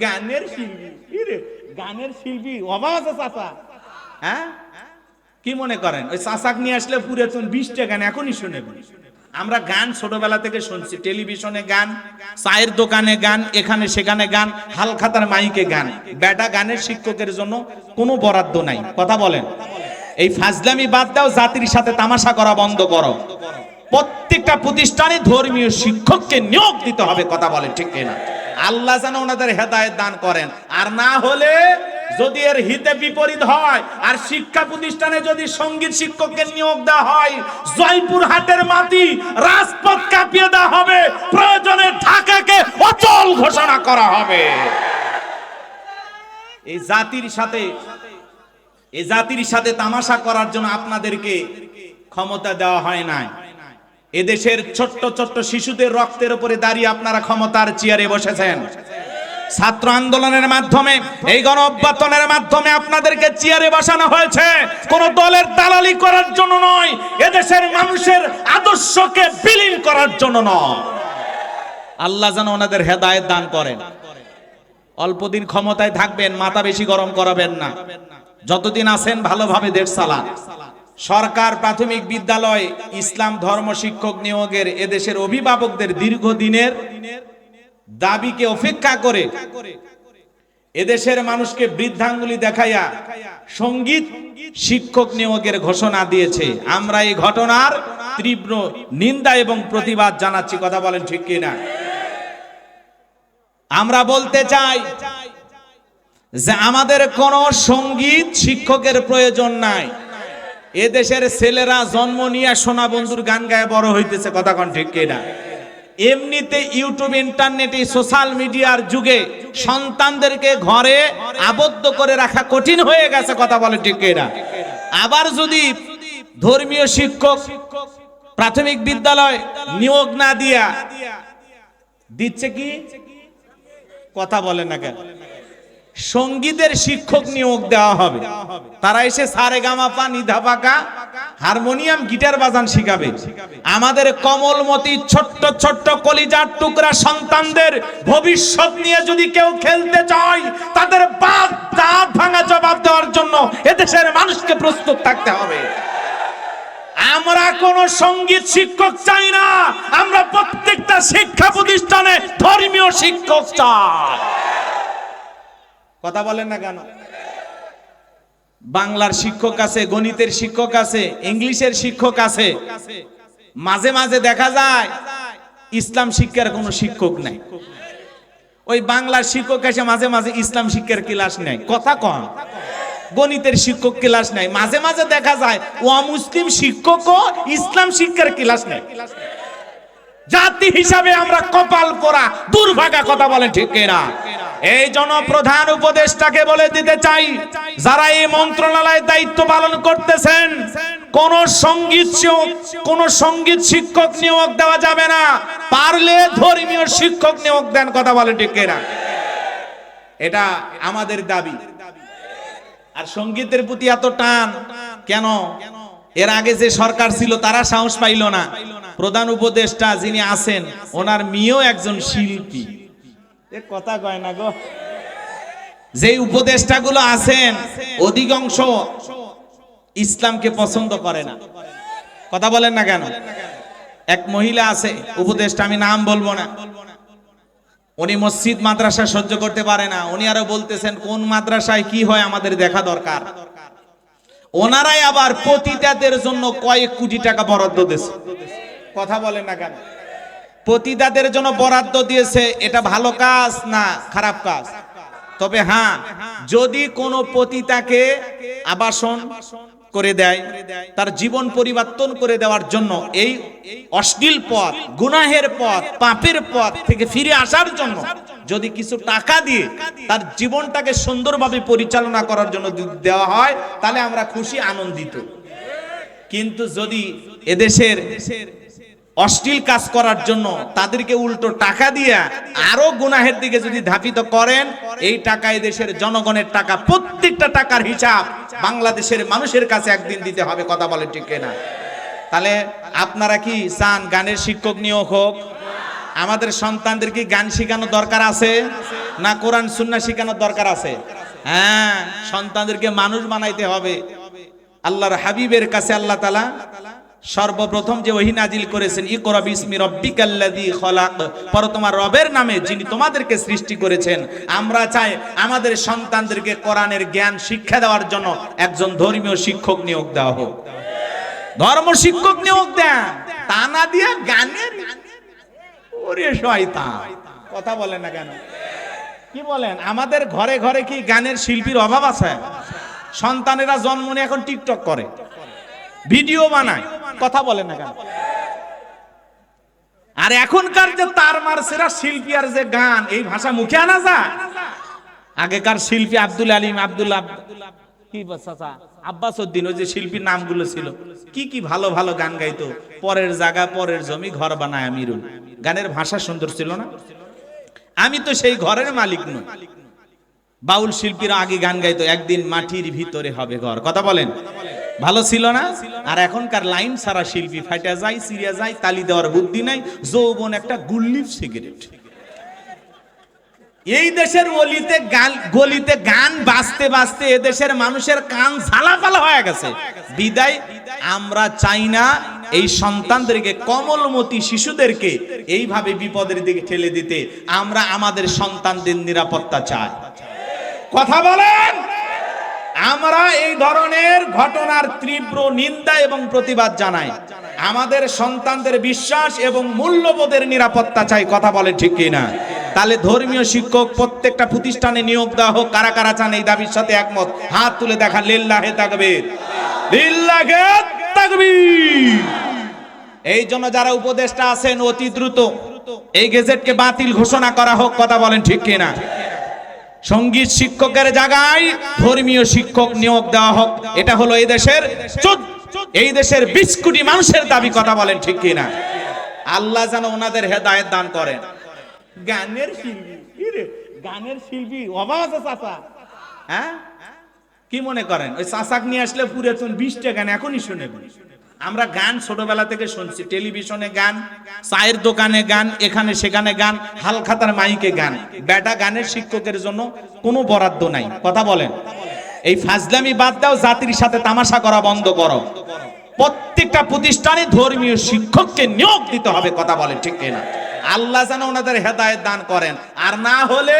গানের শিল্পী। গানের শিল্পী? অভাব আছে চাচা। হ্যাঁ? কি মনে করেন? ওই চাচাক নিয়ে আসলে পুরে চুন বিশটা গান এখনই শুনে আমরা গান ছোটবেলা থেকে শুনছি। টেলিভিশনে গান, চায়ের দোকানে গান, এখানে সেখানে গান, হালখাতার মাইকে গান। বেটা গানের শিক্ষকের জন্য কোনো বরাদ্দ নাই। কথা বলেন। এই ফাজলামি বাদ দাও, জাতির সাথে তামাশা করা বন্ধ করো। প্রত্যেকটা প্রতিষ্ঠানে ধর্মীয় শিক্ষককে নিয়োগ দিতে হবে, কথা বলে ঠিক কিনা? আল্লাহ যেন ওনাদের হেদায়েত দান করেন। আর না হলে যদি এর হিতে বিপরীত হয়, আর শিক্ষা প্রতিষ্ঠানে যদি সংগীত শিক্ষককে নিয়োগ দেওয়া হয় জয়পুর হাটের মাটি রাজপথ কাঁপিয়ে দেওয়া হবে, প্রয়োজনে ঢাকাকে অচল ঘোষণা করা হবে। এই জাতির সাথে, এই জাতির সাথে তামাশা করার জন্য আপনাদেরকে ক্ষমতা দেওয়া হয় নাই। এদেশের ছোট্ট ছোট্ট শিশুদের রক্তের উপরে দাঁড়িয়ে আপনারা ক্ষমতার চেয়ারে বসেছেন। ছাত্র আন্দোলনের মাধ্যমে, এই গণ অভ্যর্থনের মাধ্যমে আপনাদেরকে চেয়ারে বসানো হয়েছে। কোন দলের দালালি করার জন্য নয়, এদেশের মানুষের আদর্শকে বিলীন করার জন্য নয়। আল্লাহ যেন ওনাদের হেদায়েত দান করেন। অল্পদিন ক্ষমতায় থাকবেন, মাথা বেশি গরম করাবেন না। যতদিন আছেন, ভালোভাবে দেশ চালান। সরকার প্রাথমিক বিদ্যালয়, ইসলাম ধর্ম শিক্ষক নিয়োগের এদেশের অভিভাবকদের দীর্ঘদিনের দাবিকে উপেক্ষা করে এদেশের মানুষকে বৃদ্ধাঙ্গুলি দেখাইয়া সংগীত শিক্ষক নিয়োগের ঘোষণা দিয়েছে। আমরা এই ঘটনার তীব্র নিন্দা এবং প্রতিবাদ জানাচ্ছি, কথা বলেন ঠিক কিনা? আমরা বলতে চাই যে আমাদের কোন সংগীত শিক্ষকের প্রয়োজন নাই। এদেশের ছেলেরা জন্ম নিয়ে সোনা বন্ধুর গান গায়ে বড় হইতেছে, কথা কোন ঠিক কিনা? এমনিতে ইউটিউব, ইন্টারনেটে, সোশ্যাল মিডিয়ার যুগে সন্তানদেরকে ঘরে আবদ্ধ করে রাখা কঠিন হয়ে গেছে, কথা বলে ঠিক কিনা? আবার যদি ধর্মীয় শিক্ষক প্রাথমিক বিদ্যালয় নিয়োগ না দিয়া, দিচ্ছে কি? কথা বলে না কেন? সঙ্গীতের শিক্ষক নিয়োগ দেওয়া হবে। তারা এসে সারে গামাপা নিধাপাকা হারমোনিয়াম, গিটার বাজান শিখাবে। আমাদের কমলমতি ছোট্ট ছোট্ট কলিজার টুকরা সন্তানদের ভবিষ্যৎ নিয়ে যদি কেউ খেলতে চায়, তাদের বাদ দাঁত ভাঙা জবাব দেওয়ার জন্য এদেশের মানুষকে প্রস্তুত থাকতে হবে। আমরা কোন সংগীত শিক্ষক চাই না, আমরা প্রত্যেকটা শিক্ষা প্রতিষ্ঠানে ধর্মীয় শিক্ষক চাই। কথা বলেন না কেন? বাংলার শিক্ষক আছে, গণিতের শিক্ষক আছে, ইংলিশের শিক্ষক আছে। মাঝে মাঝে দেখা যায়, ইসলাম শিক্ষার কোনো শিক্ষক নাই। ওই বাংলার শিক্ষক এসে মাঝে মাঝে ইসলাম শিক্ষার ক্লাস নেয়। কথা কন। গণিতের শিক্ষক ক্লাস নেয়। মাঝে মাঝে দেখা যায় ও মুসলিম শিক্ষকও ইসলাম শিক্ষার ক্লাস নেয়। জাতি হিসাবে আমরা কপাল পোড়া, দুর্ভাগা কথা বলেন ঠিক না এই জনপ্রধান উপদেশটাকে বলে দিতে চাই, যারা এই মন্ত্রণালয়ের দায়িত্ব পালন করতেছেন, কোন সংগীত কোন সংগীত শিক্ষক নিয়োগ দেওয়া যাবে না। পারলে ধর্মীয় শিক্ষক নিয়োগ দেন, কথা বলে ঠিক না এটা আমাদের দাবি। আর সঙ্গীতের প্রতি এত টান, কেন? এর আগে যে সরকার ছিল, তারা সাহস পাইল না। প্রধান উপদেষ্টা যিনি আছেন, ওনার মেয়েও একজন শিল্পী। কথা কয় না গো। যে উপদেষ্টাগুলো আছেন, অধিকাংশ ইসলামকে পছন্দ করে না। কথা বলেন না কেন? এক মহিলা আছে, উপদেষ্টা, আমি নাম বলব না। উনি মসজিদ, মাদ্রাসা সহ্য করতে পারে না। উনি আরও বলতেছেন, কোন মাদ্রাসায় কি হয় আমাদের দেখা দরকার? ওনারাই আবার পতিতাদের জন্য কয়েক কোটি টাকা বরাদ্দ দিয়েছে। কথা বলেন না কেন? পতিতাদের জন্য বরাদ্দ দিয়েছে, এটা ভালো কাজ না খারাপ কাজ? তবে হ্যাঁ যদি কোনো পতিতাকে আবাসন করে দেয়, তার জীবন পরিবর্তন করে দেওয়ার জন্য এই অশ্লীল পথ, গুনাহের পথ, পাপের পথ থেকে ফিরে আসার জন্য যদি কিছু টাকা দিয়ে তার জীবনটাকে সুন্দরভাবে পরিচালনা করার জন্য দেওয়া হয়, তাহলে আমরা খুশি, আনন্দিত। কিন্তু যদি এদেশের অশ্লীল কাজ করার জন্য তাদেরকে উল্টো টাকা দিয়া আরও গুনাহের দিকে যদি ধাপিত করেন, এই টাকা দেশের জনগণের টাকা, প্রত্যেকটা টাকার হিসাব বাংলাদেশের মানুষের কাছে একদিন দিতে হবে, কথা বলে ঠিক না তাহলে আপনারা কি চান গানের শিক্ষক নিয়োগ হোক? আমাদের সন্তানদের কি গান শেখানো দরকার আছে? না কোরআন সুন্না শিখানোর দরকার আছে? হ্যাঁ সন্তানদেরকে মানুষ বানাইতে হবে। আল্লাহর হাবিবের কাছে আল্লাহ তালা সর্বপ্রথম যে ওহি নাজিল করেছেন, ইকরা বিসমি রব্বিকাল্লাযী খলাক পর তোমার রবের নামে যিনি তোমাদেরকে সৃষ্টি করেছেন, আমরা চাই আমাদের সন্তানদেরকে কোরআনের জ্ঞান, শিক্ষা দেওয়ার জন্য একজন ধর্মীয় শিক্ষক নিয়োগ দেওয়া হোক। ধর্ম শিক্ষক নিয়োগ দেন, তা না দিয়ে গানের ওরে শয়তান, কথা বলেন না কেন? কি বলেন, আমাদের ঘরে ঘরে কি গানের শিল্পীর অভাব আছে? সন্তানেরা জন্ম নিয়ে এখন টিকটক করে। ভিডিও বানায়। কথা বলেন না কেন? আর এখনকার যে তার মারসেরা শিল্পী আর যে গান, এই ভাষা মুখে আনা যায়? আগেকার শিল্পী আব্দুল আলিম আব্দুল্লাহ কি আব্বাস উদ্দিন ওই যে শিল্পীর নামগুলো ছিল। কি কি ভালো ভালো গান গাইতো। পরের জায়গা, পরের জমি, ঘর বানায় আমিরুল। গানের ভাষা সুন্দর ছিল না? আমি তো সেই ঘরের মালিক নই। বাউল শিল্পীরা আগে গান গাইতো, একদিন মাটির ভিতরে হবে ঘর। কথা বলেন? ভালো ছিল না? আর এখনকার লাইন সারা শিল্পী ফাইটা যায় সিরিয়া যায়, তালি দেওয়ার বুদ্ধি নাই, যৌবন একটা গুল্লিপ সিগারেট। এই দেশের অলিতে গান, গলিতে গান বাজতে বাজতে এ দেশের মানুষের কান ঝালাপালা হয়ে গেছে। বিদায়, আমরা চাই না এই সন্তানদেরকে, কমলমতি শিশুদেরকে এইভাবে বিপদের দিকে ঠেলে দিতে, আমরা আমাদের সন্তানদের নিরাপত্তা চাই। কথা বলেন! আমরা এই ধরনের ঘটনার তীব্র নিন্দা এবং প্রতিবাদ জানাই। আমাদের সন্তানদের বিশ্বাস এবং মূল্যবোধের নিরাপত্তা চাই, কথা বলে ঠিক কিনা? তাহলে ধর্মীয় শিক্ষক প্রত্যেকটা প্রতিষ্ঠানে নিয়োগ দেওয়া হোক, কারা কারা চান এই দাবির সাথে একমত? হাত তুলে দেখা, লিল্লাহে তাকবীর। লিল্লাহে তাকবীর। এই জন্য যারা উপদেষ্টা আছেন, অতি দ্রুত এই গেজেটকে বাতিল ঘোষণা করা হোক, কথা বলেন ঠিক কিনা? সংগীত শিক্ষকের জায়গায় ধর্মীয় শিক্ষক নিয়োগ দেওয়া হোক এটা হলো এই দেশের এই দেশের বিশ কোটি মানুষের দাবি কথা বলেন ঠিক কিনা আল্লাহ যেন ওনাদের হেদায়েত দান করেন। গানের শিল্পী? গানের শিল্পী অভাব আছে চাচা। হ্যাঁ? কি মনে করেন? ওই চাচাক নিয়ে আসলে পুরে তুমি বিশটা গান এখনই শুনে। আমরা গান ছোটবেলা থেকে শুনছি। টেলিভিশনে গান, চায়ের দোকানে গান, এখানে সেখানে গান, হালখাতার মাইকে গান। বেটা গানের শিক্ষকের জন্য কোনো বরাদ্দ নাই। কথা বলেন। এই ফাজলামি বাদ দাও, জাতির সাথে তামাশা করা বন্ধ করো। প্রত্যেকটা প্রতিষ্ঠানে ধর্মীয় শিক্ষককে নিয়োগ দিতে হবে, কথা বলেন ঠিক কিনা। আল্লাহ যেন ওনাদের হেদায়েত দান করেন। আর না হলে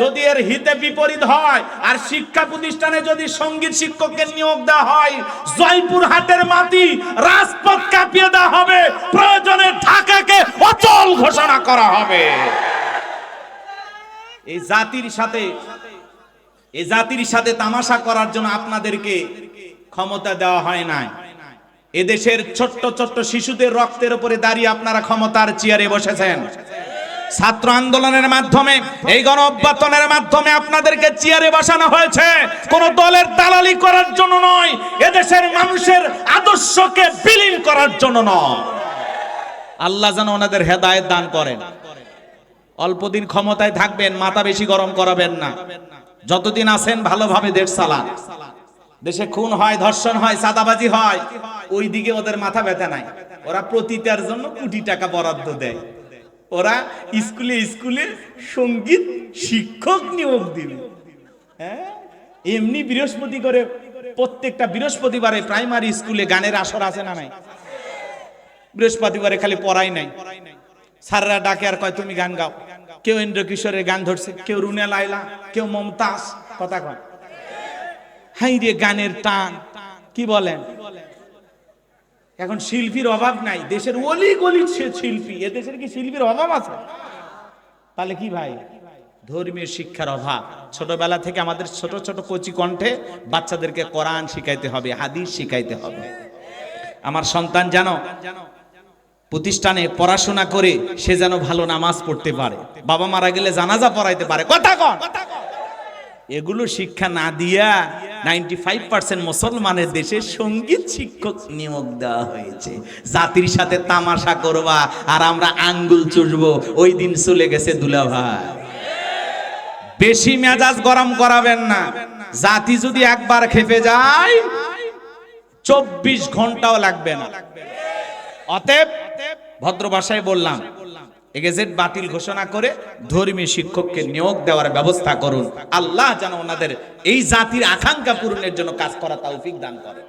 যদি এর হিতে বিপরীত হয়, আর শিক্ষা প্রতিষ্ঠানে যদি সংগীত শিক্ষককে নিয়োগ দেওয়া হয়, জয়পুর হাটের মাটি রাজপথ কাঁপিয়ে দেওয়া হবে। প্রয়োজনে ঢাকাকে অচল ঘোষণা করা হবে। এই জাতির সাথে, এই জাতির সাথে তামাশা করার জন্য আপনাদেরকে ক্ষমতা দেওয়া হয় নাই। এদেশের ছোট্ট ছোট্ট শিশুদের রক্তের উপরে দাঁড়িয়ে আপনারা ক্ষমতার চেয়ারে বসেছেন। ছাত্র আন্দোলনের মাধ্যমে, এই গণ অভ্যর্থনের মাধ্যমে আপনাদেরকে চেয়ারে বসানো হয়েছে। কোন দলের দালালি করার জন্য নয়, এদেশের মানুষের আদর্শকে বিলীন করার জন্য নয়। আল্লাহ যেন ওনাদের হেদায়েত দান করেন। অল্পদিন ক্ষমতায় থাকবেন, মাথা বেশি গরম করাবেন না। যতদিন আছেন, ভালোভাবে দেশ চালান দেশে খুন হয়, ধর্ষণ হয় সাদাবাজি হয় ওই দিকে ওদের মাথা ব্যথা নাই। ওরা প্রতিটার জন্য কোটি টাকা বরাদ্দ দেয়। ওরা স্কুলে স্কুলে সংগীত শিক্ষক নিয়োগ দিবে। হ্যাঁ? এমনি বৃহস্পতি করে, প্রত্যেকটা বৃহস্পতিবারে প্রাইমারি স্কুলে গানের আসর আছে না নাই? বৃহস্পতিবারে খালি পড়াই নাই। স্যাররা ডাকে আর কয়, তুমি গান গাও। কেউ ইন্দ্র কিশোরের গান ধরছে, কেউ রুনে লাইলা কেউ মমতাজ, কথা কয়। হাই রে গানের টান, কি বলেন? এখন শিল্পীর অভাব নাই, দেশের অলি গলি শিল্পী, এ দেশের কি শিল্পীর অভাব আছে? তাহলে কি ভাই? ধর্মীয় শিক্ষার অভাব। ছোটবেলা থেকে আমাদের ছোট ছোট কচি কণ্ঠে বাচ্চাদেরকে কোরআন শিখাইতে হবে, হাদিস শিখাইতে হবে। আমার সন্তান জানো, প্রতিষ্ঠানে পড়াশোনা করে সে যেন ভালো নামাজ পড়তে পারে। বাবা মারা গেলে জানাজা পড়াইতে পারে। কথা কন। এগুলো শিক্ষা না দিয়া নাইনটি ফাইভ পার্সেন্ট মুসলমানের দেশে সংগীত শিক্ষক নিয়োগ দেওয়া হয়েছে। জাতির সাথে তামাশা করবা আর আমরা আঙ্গুল চুষবো। ওই দিন চলে গেছে দুলা ভাই বেশি মেজাজ গরম করাবেন না। জাতি যদি একবার খেপে যায়, চব্বিশ ঘন্টাও লাগবে না। অতএব ভদ্র ভাষায় বললাম গেজেট বাতিল ঘোষণা করে ধর্মীয় শিক্ষককে নিয়োগ দেওয়ার ব্যবস্থা করুন। আল্লাহ যেন ওনাদের এই জাতির আকাঙ্ক্ষা পূরণের জন্য কাজ করা তৌফিক দান করে